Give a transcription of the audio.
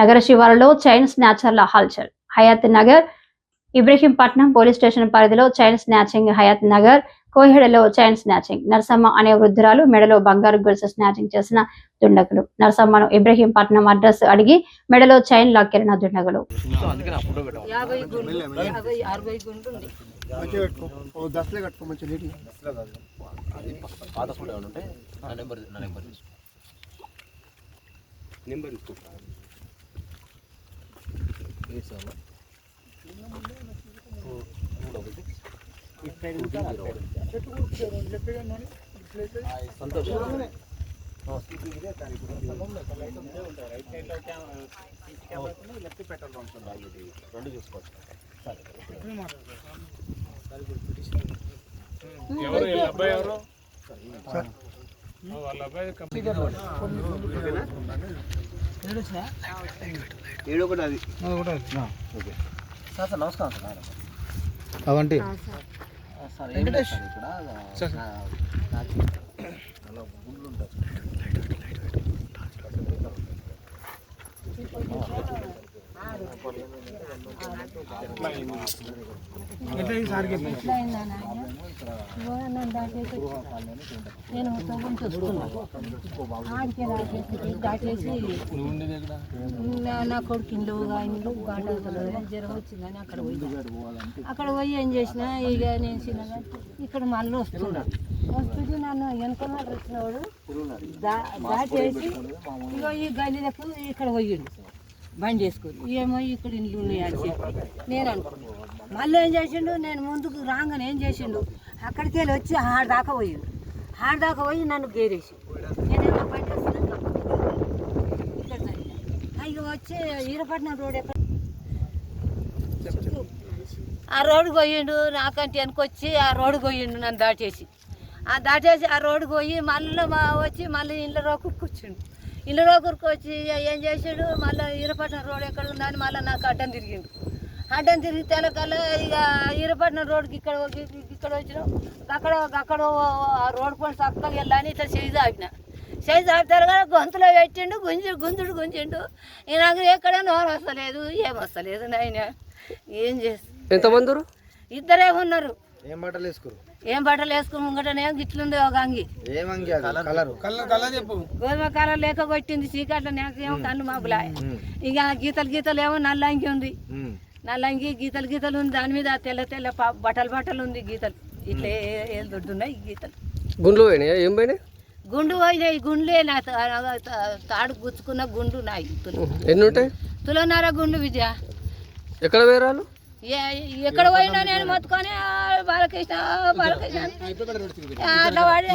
నగర శివారులో చైన్ స్నాచర్ల హల్చల్. హయాత్ నగర్ ఇబ్రహీంపట్నం పోలీస్ స్టేషన్ పరిధిలో చైన్ స్నాచింగ్. హయాత్ నగర్ కోహెడలో చైన్ స్నాచింగ్. నరసమ్మ అనే వృద్ధురాలు మెడలో బంగారు గొలుసు స్నాచింగ్ చేసిన దుండగులు. నరసమ్మను ఇబ్రహీంపట్నం అడ్రస్ అడిగి మెడలో చైన్ లాక్కెరిన దుండగులు. నెంబర్ నా నెంబర్ తీసుకో నెంబర్ తీసుకుంటా ఎయిట్ రెండు చూసుకోవచ్చు ఎవరు? అబ్బాయి ఎవరు నమస్కారం సార్ అవంటి. సార్ ఏం సార్ ఎట్లా అయిందా నేను చూసుకున్నాను దాటేసి నా- కొడుకు ఇండ్లు ఇండ్లు జ్వరం వచ్చిందని అక్కడ పోయి అక్కడ పోయి ఏం చేసిన ఇక నేను చిన్నగా ఇక్కడ మళ్ళీ వస్తున్నా వస్తుంటే నన్ను వెనకాల వచ్చినవాడు దాటేసి ఇగో ఈ గల్లీలకు ఇక్కడ పోయిండు బండి వేసుకొని ఏమో ఇక్కడ ఇండ్లు ఉన్నాయని అని చెప్పి నేను అనుకున్నాను మళ్ళీ ఏం చేసిండు? నేను ముందుకు రాగానే ఏం చేసిండు? అక్కడికి వెళ్ళి వచ్చి ఆడ దాకా పోయిండు ఆడ దాకా పోయి నన్ను గేరేసి. నేనేమో ఎలా అయ్యో వచ్చి ఈరపట్నం రోడ్ ఎక్కడ? ఆ రోడ్డు పోయిండు నాకంటే వెనకొచ్చి ఆ రోడ్డు పోయిండు నన్ను దాటేసి. ఆ దాటేసి ఆ రోడ్డు పోయి మళ్ళీ మా వచ్చి మళ్ళీ ఇళ్ళలో రోకురికి కూర్చుండు. ఇళ్ళ రోకురికి వచ్చి ఏం చేసాడు? మళ్ళీ ఈరపట్నం రోడ్ ఎక్కడ ఉందని మళ్ళీ నాకు అడ్డం తిరిగిండు. అడ్డం తిరిగి తెలకల్లా ఇక ఈరపట్నం రోడ్కి ఇక్కడ ఇక్కడ వచ్చినాం. అక్కడ అక్కడ ఆ రోడ్ పని చక్కగా వెళ్ళని ఇట్లా చేయి ఆపిన చేయి ఆపుతారు కదా గొంతులో పెట్టిండు గుంజి గుంజుడు గుంజిండు. ఇక నాకు ఎక్కడ నోరు వస్తలేదు ఏం వస్తలేదు నాయన. ఏం చేస్తా? ఎంతమంది ఇద్దరే ఉన్నారు. ఏం బట్టలు వేసుకోరు ఏం బట్టలు వేసుకుని ముంగటనే గిట్లుంది ఒక అంగి. కలరు గోధుమ కాలం లేక కొట్టింది చీకట్లో నాకేమో కళ్ళు మాపులా ఇక గీతలు గీతలు ఏమో నల్ల అంగి ఉంది. నల్ల అంగి గీతలు గీతలు ఉంది. దాని మీద తెల్ల తెల్ల బట్టలు బట్టలు ఉంది గీతలు. ఇట్లా ఏ- దొడ్డున్నాయి గీతలు. గుండ్లు పోయినాయా? ఏం పోయినాయి? గుండు పోయినాయి. గుండ్లే నా తాడు గుచ్చుకున్న గుండు నాయి తుల. ఎన్ని ఉంటాయి? తులనార గుండు విజయ. ఎక్కడ వేరాలు ఏ- ఎక్కడ పోయినా నేను మొత్తుకొని ఆ, బాలకృష్ణ బాలకృష్ణ. అట్లా వాడి.